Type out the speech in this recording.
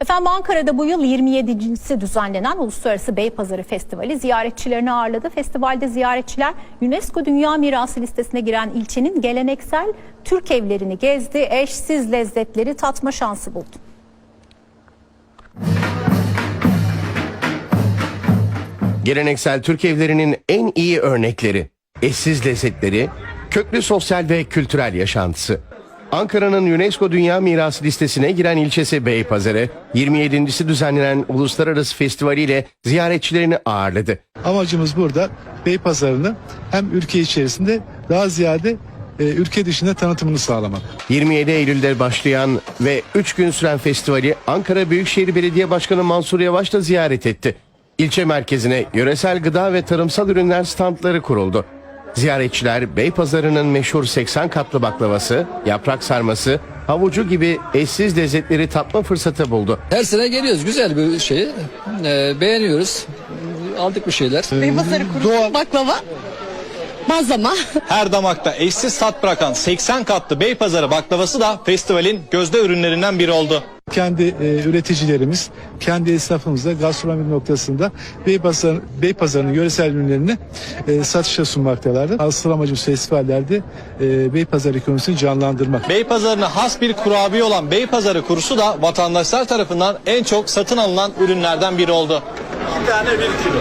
Efendim Ankara'da bu yıl 27.si düzenlenen Uluslararası Beypazarı Festivali ziyaretçilerini ağırladı. Festivalde ziyaretçiler UNESCO Dünya Mirası listesine giren ilçenin geleneksel Türk evlerini gezdi. Eşsiz lezzetleri tatma şansı buldu. Geleneksel Türk evlerinin en iyi örnekleri, eşsiz lezzetleri, köklü sosyal ve kültürel yaşantısı. Ankara'nın UNESCO Dünya Mirası listesine giren ilçesi Beypazarı, 27.si düzenlenen uluslararası festivaliyle ziyaretçilerini ağırladı. Amacımız burada Beypazarı'nı hem ülke içerisinde daha ziyade e, ülke dışında tanıtımını sağlamak. 27 Eylül'de başlayan ve 3 gün süren festivali Ankara Büyükşehir Belediye Başkanı Mansur Yavaş da ziyaret etti. İlçe merkezine yöresel gıda ve tarımsal ürünler standları kuruldu. Ziyaretçiler Beypazarı'nın meşhur 80 katlı baklavası, yaprak sarması, havucu gibi eşsiz lezzetleri tatma fırsatı buldu. Her sene geliyoruz. Güzel bir şey. Ee, beğeniyoruz. Aldık bir şeyler. Beypazarı kurusu, baklava, bazlama. Her damakta eşsiz tat bırakan 80 katlı Beypazarı baklavası da festivalin gözde ürünlerinden biri oldu. Kendi e, üreticilerimiz, kendi esnafımızla gastronomi noktasında Beypazarı, Beypazarı'nın yöresel ürünlerini e, satışa sunmaktalardı. Asıl amacımız festivallerde e, Beypazarı ekonomisini canlandırmak. Beypazarı'na has bir kurabiye olan Beypazarı kurusu da vatandaşlar tarafından en çok satın alınan ürünlerden biri oldu. Bir tane bir kilo.